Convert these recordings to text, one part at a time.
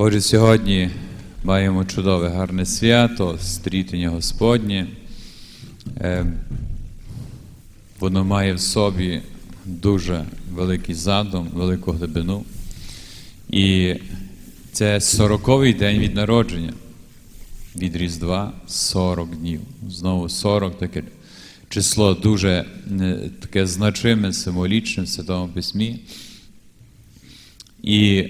Отже, сьогодні маємо чудове гарне свято, стрітення Господнє. Е, Воно має в собі дуже великий задум, велику глибину. І це сороковий день від народження. Від Різдва 40 днів. Знову 40 таке число дуже е, таке значиме, символічне в Святому Письмі. І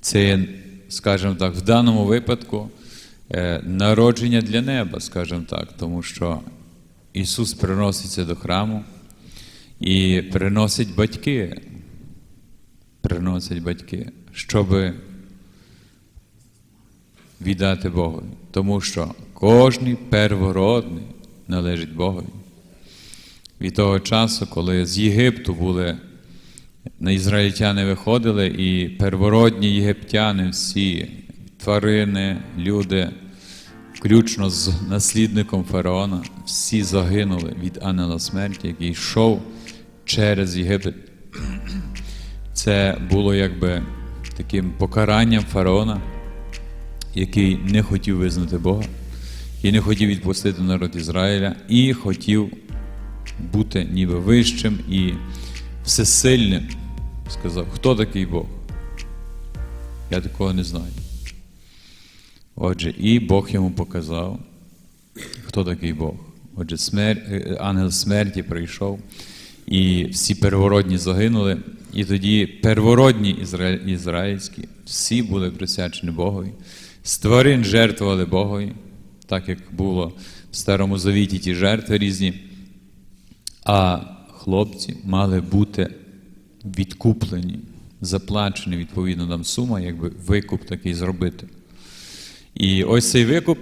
це, скажімо так, в даному випадку е, народження для неба, скажімо так, тому що Ісус приноситься до храму і приносить батьки, приносять батьки, щоб віддати Богові. Тому що кожний первородний належить Богові. Від того часу, коли з Єгипту були ізраїльтяни виходили, і первородні єгиптяни, всі тварини, люди, включно з наслідником фараона, всі загинули від ангела смерті, який йшов через Єгипет. Це було якби таким покаранням фараона, який не хотів визнати Бога, і не хотів відпустити народ Ізраїля, і хотів бути ніби вищим і всесильним. Сказав, хто такий Бог? Я такого не знаю. Отже, і Бог йому показав, хто такий Бог. Отже, смер... е, ангел смерті прийшов, і всі первородні загинули. І тоді первородні ізра... ізраїльські всі були присвячені Богові. З тварин жертвували Богові, так як було в Старому Завіті ті жертви різні. А хлопці мали бути відкуплені, заплачені, відповідно, нам сума, якби викуп такий зробити. І ось цей викуп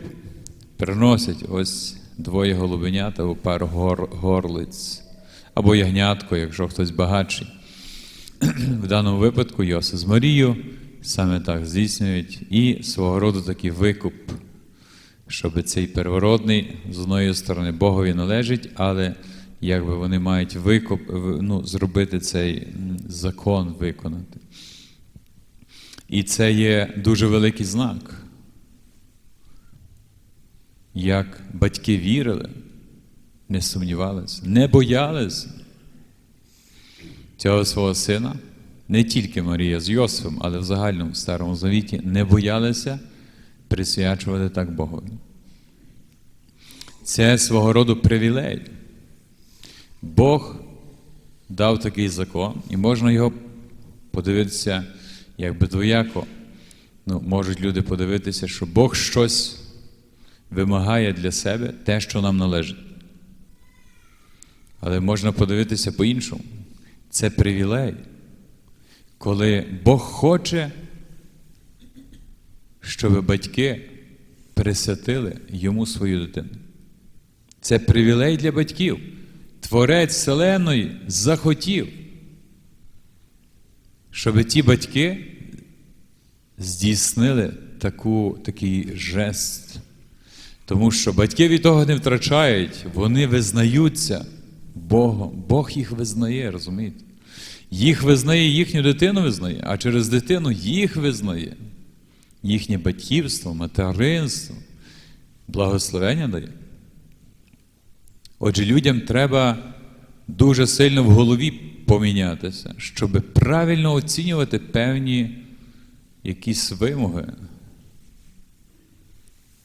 приносять ось двоє голубенят або пару гор, горлиць, або ягнятко, якщо хтось багатший. В даному випадку Йосиф з Марією саме так здійснюють і свого роду такий викуп, щоб цей первородний з одної сторони Богові належить, але якби вони мають викуп, ну, зробити цей закон виконати. І це є дуже великий знак. Як батьки вірили, не сумнівалися, не боялися цього свого сина, не тільки Марія з Йосифом, але в загальному Старому Завіті не боялися присвячувати так Богові. Це свого роду привілей. Бог дав такий закон, і можна його подивитися, якби двояко. Ну, можуть люди подивитися, що Бог щось вимагає для себе те, що нам належить. Але можна подивитися по-іншому. Це привілей, коли Бог хоче, щоб батьки присвятили йому свою дитину. Це привілей для батьків. Творець Вселеної захотів, щоб ті батьки здійснили таку, такий жест. Тому що батьки від того не втрачають, вони визнаються Богом. Бог їх визнає, розумієте? Їх визнає, їхню дитину визнає, а через дитину їх визнає. Їхнє батьківство, материнство, благословення дає. Отже, людям треба дуже сильно в голові помінятися, щоб правильно оцінювати певні якісь вимоги,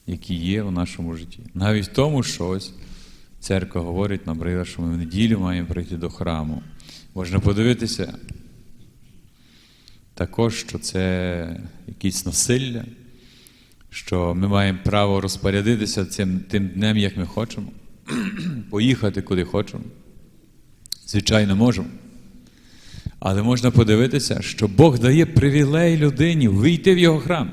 які є в нашому житті. Навіть в тому, що ось церква говорить, наприклад, що ми в неділю маємо прийти до храму. Можна подивитися також, що це якесь насилля, що ми маємо право розпорядитися цим тим днем, як ми хочемо поїхати куди хочемо. Звичайно, можемо. Але можна подивитися, що Бог дає привілей людині вийти в його храм,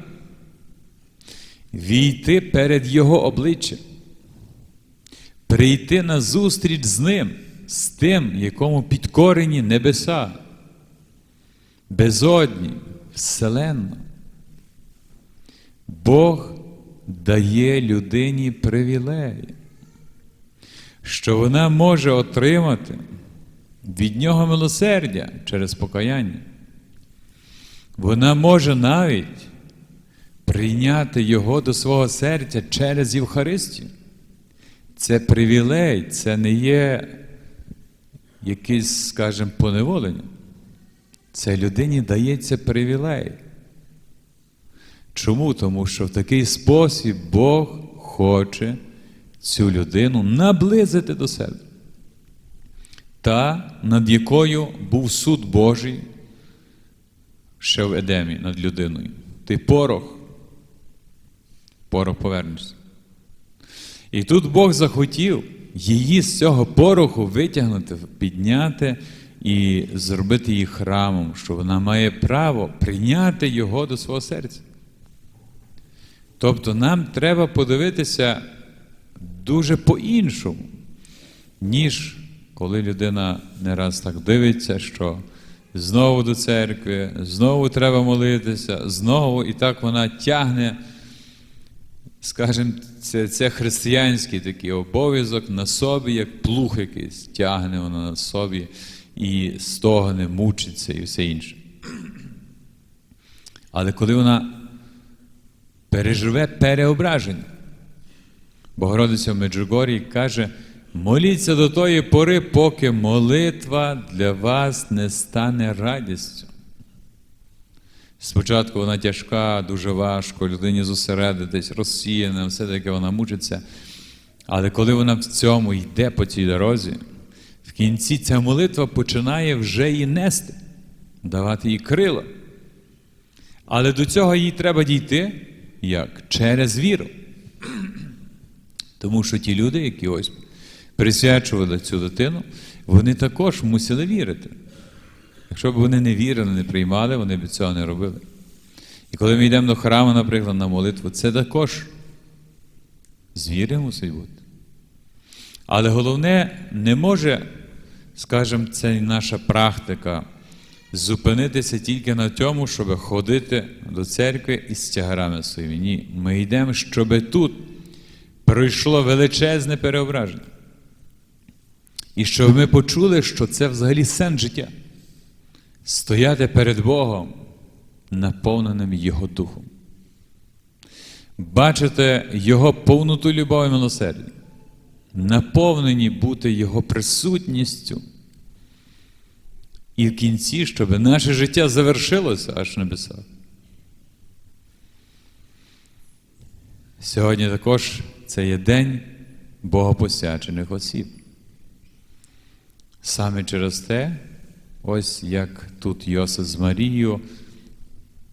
війти перед Його обличчям, прийти на зустріч з Ним, з тим, якому підкорені небеса, безодні, вселенна. Бог дає людині привілеї що вона може отримати від нього милосердя через покаяння. вона може навіть прийняти Його до свого серця через Євхаристію. Це привілей, це не є якесь, скажімо, поневолення. Це людині дається привілей. Чому? Тому що в такий спосіб Бог хоче цю людину наблизити до себе. Та, над якою був суд Божий ще в Едемі над людиною. Ти порох, порох повернешся. І тут Бог захотів її з цього пороху витягнути, підняти і зробити її храмом, що вона має право прийняти його до свого серця. Тобто нам треба подивитися дуже по-іншому, ніж коли людина не раз так дивиться, що знову до церкви, знову треба молитися, знову і так вона тягне, скажімо, це, це християнський такий обов'язок на собі, як плуг якийсь, тягне вона на собі і стогне, мучиться і все інше. Але коли вона переживе переображення, Богородиця в Меджугорії каже, моліться до тої пори, поки молитва для вас не стане радістю. Спочатку вона тяжка, дуже важко, людині зосередитись, розсіяна, все таке вона мучиться. Але коли вона в цьому йде по цій дорозі, в кінці ця молитва починає вже її нести, давати їй крила. Але до цього їй треба дійти як? Через віру. Тому що ті люди, які ось присвячували цю дитину, вони також мусили вірити. Якщо б вони не вірили, не приймали, вони б цього не робили. І коли ми йдемо до храму, наприклад, на молитву, це також з віри мусить бути. Але головне, не може, скажімо, це наша практика зупинитися тільки на тому, щоб ходити до церкви із тягарами своїми. Ні, ми йдемо, щоб тут пройшло величезне переображення. І щоб ми почули, що це взагалі сенс життя. Стояти перед Богом, наповненим Його Духом. Бачити Його повноту любові і милосердя, наповнені бути Його присутністю. І в кінці, щоб наше життя завершилося аж в небесах. Сьогодні також це є день богопосячених осіб. Саме через те, ось як тут Йосиф з Марією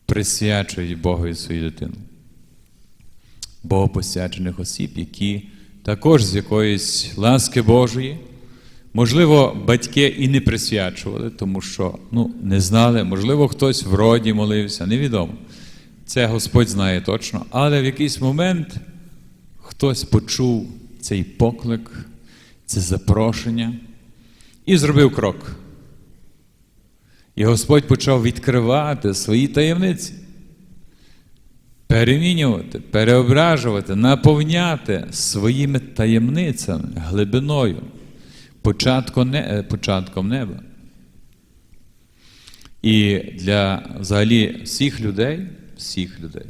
присвячують Богові свою дитину. Богопосячених осіб, які також з якоїсь ласки Божої. Можливо, батьки і не присвячували, тому що ну, не знали, можливо, хтось в роді молився, невідомо. Це Господь знає точно. Але в якийсь момент хтось почув цей поклик, це запрошення і зробив крок. І Господь почав відкривати свої таємниці, перемінювати, переображувати, наповняти своїми таємницями, глибиною початком, не, початком неба. І для взагалі всіх людей, всіх людей,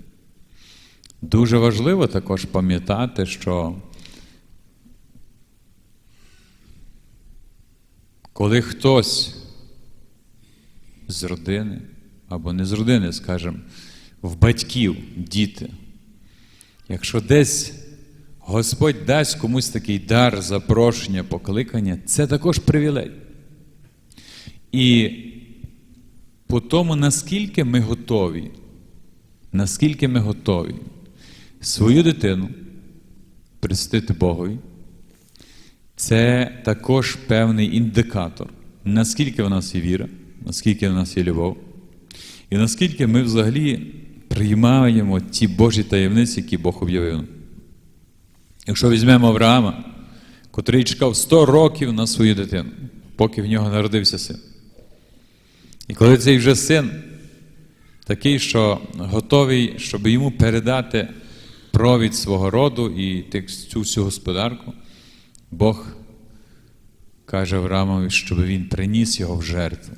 дуже важливо також пам'ятати, що коли хтось з родини, або не з родини, скажімо, в батьків, діти, якщо десь Господь дасть комусь такий дар, запрошення, покликання, це також привілей. І по тому, наскільки ми готові, наскільки ми готові свою дитину присвятити Богові, це також певний індикатор, наскільки в нас є віра, наскільки в нас є любов, і наскільки ми взагалі приймаємо ті Божі таємниці, які Бог об'явив. Якщо візьмемо Авраама, котрий чекав 100 років на свою дитину, поки в нього народився син. І коли цей вже син такий, що готовий, щоб йому передати провід свого роду і цю всю господарку, Бог каже Авраамові, щоб він приніс його в жертву.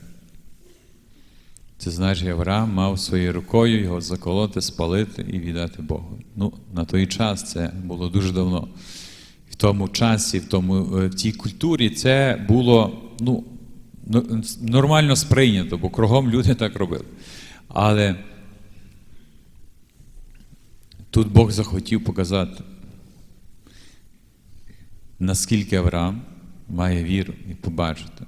Це значить, Авраам мав своєю рукою його заколоти, спалити і віддати Богу. Ну, на той час це було дуже давно. В тому часі, в, тому, е, в тій культурі це було ну, нормально сприйнято, бо кругом люди так робили. Але тут Бог захотів показати, наскільки Авраам має віру і побачити.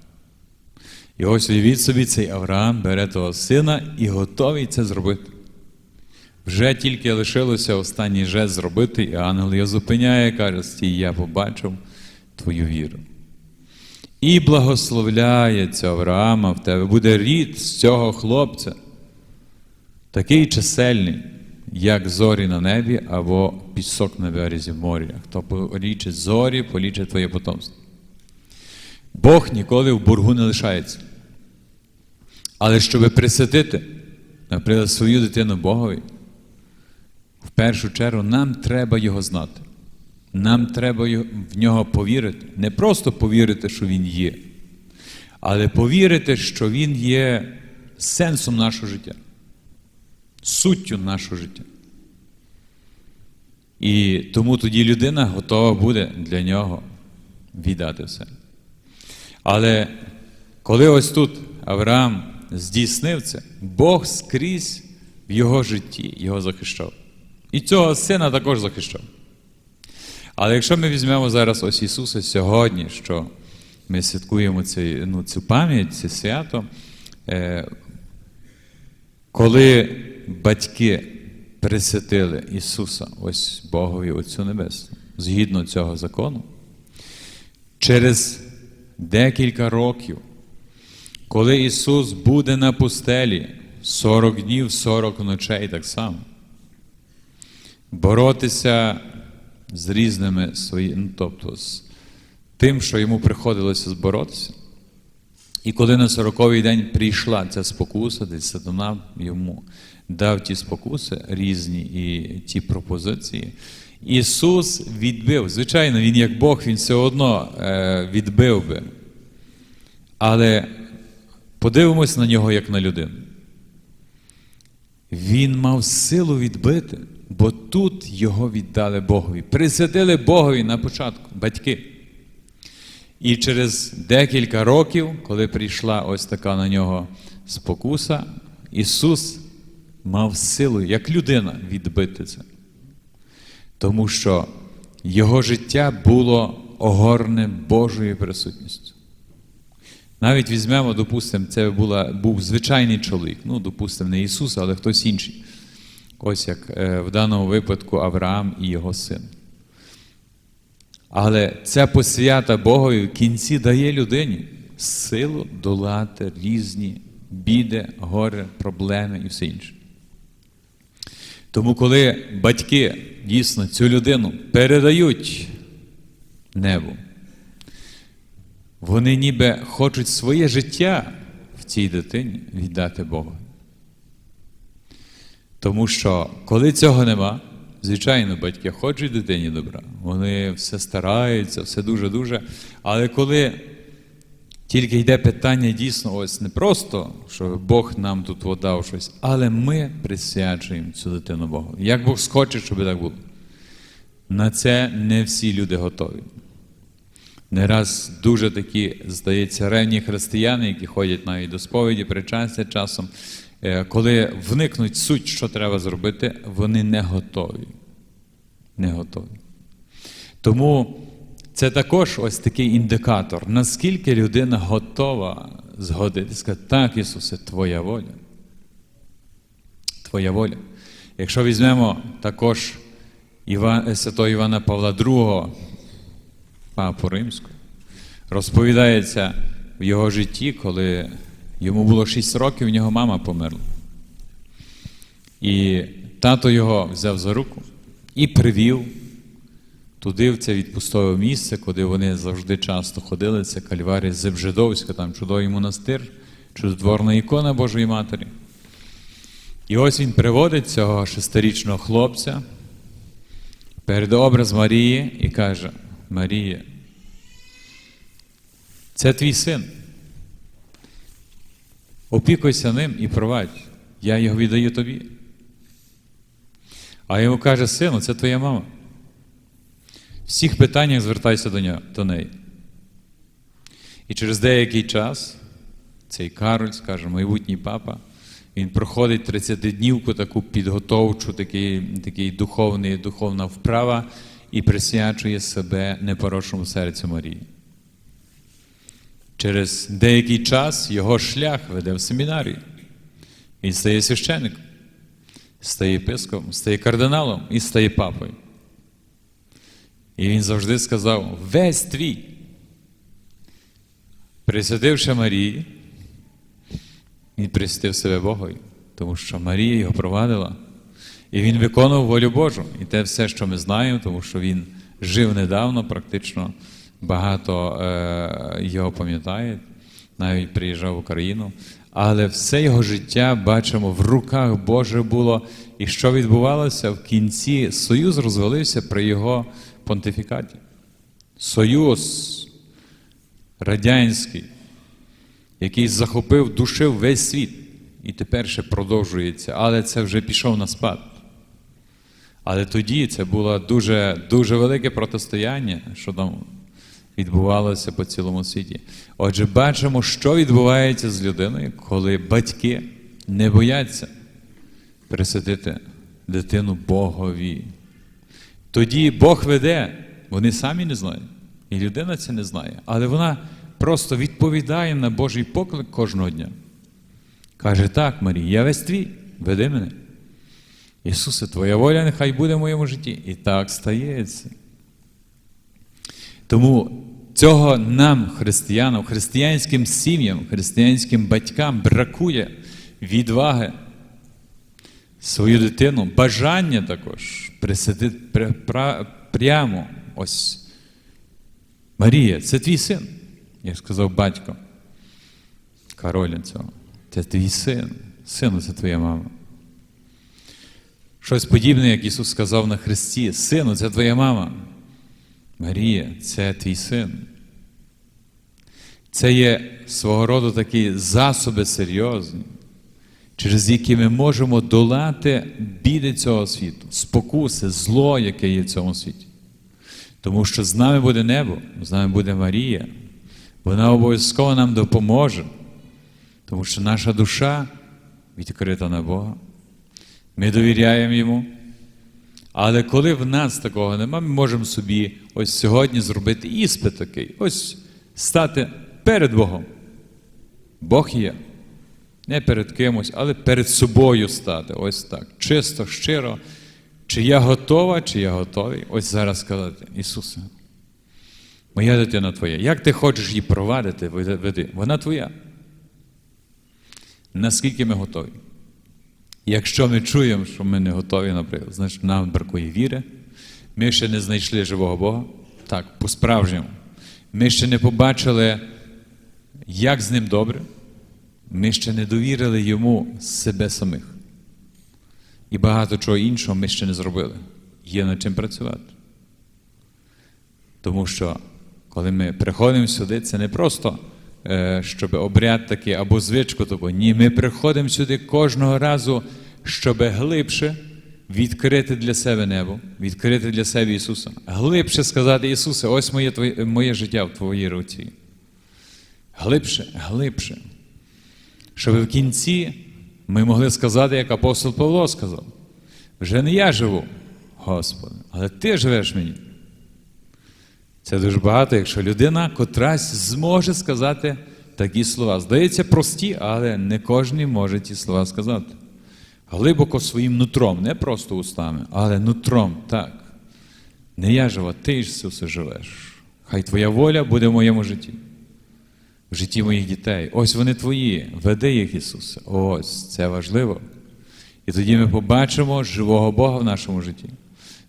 І ось уявіть собі, цей Авраам бере того сина і готовий це зробити. Вже тільки лишилося останній жест зробити, і ангел його зупиняє каже: стій, я побачив твою віру. І благословляє цього Авраама, в тебе буде рід з цього хлопця, такий чисельний, як зорі на небі або пісок на березі моря. Хто полічить зорі, полічить твоє потомство. Бог ніколи в боргу не лишається. Але щоб присвятити, наприклад, свою дитину Богові, в першу чергу нам треба його знати. Нам треба в нього повірити. Не просто повірити, що він є, але повірити, що він є сенсом нашого життя, суттю нашого життя. І тому тоді людина готова буде для нього віддати все. Але коли ось тут Авраам здійснив це, Бог скрізь в його житті його захищав. І цього сина також захищав. Але якщо ми візьмемо зараз ось Ісуса сьогодні, що ми святкуємо цей, ну, цю пам'ять, це свято, е, коли батьки присвятили Ісуса, ось Богові Отцю Небесному, згідно цього закону, через декілька років, коли Ісус буде на пустелі 40 днів, 40 ночей так само, боротися з різними своїми, ну, тобто з тим, що йому приходилося зборотися. І коли на сороковий день прийшла ця спокуса, десь сатана йому дав ті спокуси різні і ті пропозиції, Ісус відбив. Звичайно, Він як Бог, Він все одно е, відбив би. Але подивимось на нього як на людину. Він мав силу відбити, бо тут його віддали Богові. Присвятили Богові на початку, батьки. І через декілька років, коли прийшла ось така на нього спокуса, Ісус мав силу, як людина, відбити це. Тому що його життя було огорне Божою присутністю. Навіть візьмемо, допустимо, це була, був звичайний чоловік, ну, допустимо, не Ісус, але хтось інший. Ось як е, в даному випадку Авраам і його син. Але ця посвята Богові в кінці дає людині силу долати різні біди, горе, проблеми і все інше. Тому, коли батьки дійсно цю людину передають небу, вони ніби хочуть своє життя в цій дитині віддати Богу. Тому що, коли цього нема, звичайно, батьки хочуть дитині добра, вони все стараються, все дуже-дуже. Але коли тільки йде питання дійсно, ось не просто, що Бог нам тут дав щось, але ми присвячуємо цю дитину Богу. Як Бог схоче, щоб так було. На це не всі люди готові. Не раз дуже такі, здається, ревні християни, які ходять навіть до сповіді, причастя часом, е, коли вникнуть суть, що треба зробити, вони не готові. Не готові. Тому це також ось такий індикатор, наскільки людина готова згодити, сказати, так, Ісусе, Твоя воля. Твоя воля. Якщо візьмемо також Іван, святого Івана Павла II, Папу Римську, розповідається в його житті, коли йому було 6 років, в нього мама померла. І тато його взяв за руку і привів туди, в це відпустове місце, куди вони завжди часто ходили, це Кальварія Зебжидовська, там чудовий монастир, чудотворна ікона Божої Матері. І ось він приводить цього шестирічного хлопця перед образ Марії і каже: Марія, це твій син. Опікуйся ним і провадь. Я його віддаю тобі. А йому каже, сину, це твоя мама. Всіх питаннях звертайся до, нього, до неї. І через деякий час цей Кароль, скаже, майбутній папа, він проходить 30-днівку таку підготовчу, такий, такий духовний, духовна вправа і присвячує себе непорочному серцю Марії. Через деякий час його шлях веде в семінарію. Він стає священником, стає єпископом, стає кардиналом і стає папою. І він завжди сказав: весь твій, присвятивши Марії, він присвятив себе Богові, тому що Марія його провадила. І він виконував волю Божу. І те все, що ми знаємо, тому що він жив недавно, практично багато е, його пам'ятає, навіть приїжджав в Україну. Але все його життя бачимо в руках Боже було. І що відбувалося в кінці, союз розвалився при його понтифікаті. Союз радянський, який захопив, душив весь світ. І тепер ще продовжується, але це вже пішов на спад. Але тоді це було дуже, дуже велике протистояння, що там відбувалося по цілому світі. Отже, бачимо, що відбувається з людиною, коли батьки не бояться присвятити дитину Богові. Тоді Бог веде, вони самі не знають, і людина це не знає, але вона просто відповідає на Божий поклик кожного дня. Каже, так, Марія, я весь твій, веди мене. Ісусе, Твоя воля нехай буде в моєму житті. І так стається. Тому цього нам, християнам, християнським сім'ям, християнським батькам бракує відваги свою дитину, бажання також присадити прямо ось. Марія, це твій син, як сказав батько короля цього. Це твій син. Сину, це твоя мама. Щось подібне, як Ісус сказав на Христі: Сину, це твоя мама. Марія, це твій син. Це є свого роду такі засоби серйозні, через які ми можемо долати біди цього світу, спокуси, зло, яке є в цьому світі. Тому що з нами буде небо, з нами буде Марія. Вона обов'язково нам допоможе, тому що наша душа відкрита на Бога. Ми довіряємо йому. Але коли в нас такого нема, ми можемо собі ось сьогодні зробити іспит такий, ось стати перед Богом. Бог є. Не перед кимось, але перед собою стати. Ось так. Чисто, щиро. Чи я готова, чи я готовий. Ось зараз сказати, Ісусе, моя дитина твоя, як ти хочеш її провадити, веди, вона твоя. Наскільки ми готові? Якщо ми чуємо, що ми не готові, наприклад, значить нам бракує віри, ми ще не знайшли живого Бога, так, по-справжньому. Ми ще не побачили, як з ним добре, ми ще не довірили йому себе самих. І багато чого іншого ми ще не зробили. Є над чим працювати. Тому що, коли ми приходимо сюди, це не просто е, щоб обряд такий або звичку таку. Ні, ми приходимо сюди кожного разу, щоб глибше відкрити для себе небо, відкрити для себе Ісуса. Глибше сказати, Ісусе, ось моє, твоє, моє життя в Твоїй руці. Глибше, глибше. Щоб в кінці ми могли сказати, як апостол Павло сказав: вже не я живу, Господи, але Ти живеш мені. Це дуже багато, якщо людина котрась зможе сказати такі слова. Здається, прості, але не кожен може ті слова сказати. Глибоко своїм нутром, не просто устами, але нутром, так. Не я жива, ти Ісусе живеш. Хай Твоя воля буде в моєму житті, в житті моїх дітей. Ось вони твої, веди їх, Ісусе. Ось це важливо. І тоді ми побачимо живого Бога в нашому житті.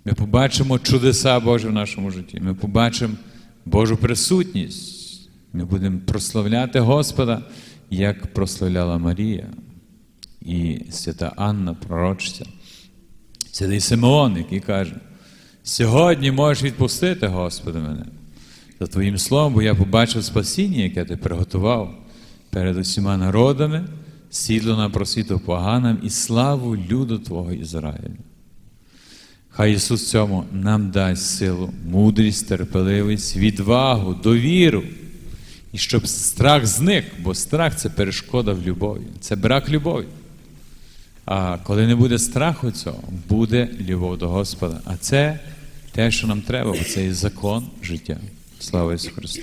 Ми побачимо чудеса Божі в нашому житті. Ми побачимо Божу присутність. Ми будемо прославляти Господа, як прославляла Марія і свята Анна, пророчиця. Святий Симеон, який каже: сьогодні можеш відпустити, Господи, мене за Твоїм словом, бо я побачив спасіння, яке ти приготував перед усіма народами, світло на просвіту поганам і славу люду Твого Ізраїлю. Хай Ісус цьому нам дасть силу, мудрість, терпеливість, відвагу, довіру. І щоб страх зник, бо страх це перешкода в любові, це брак любові. А коли не буде страху цього, буде любов до Господа. А це те, що нам треба, бо це є закон життя. Слава Ісусу Христу!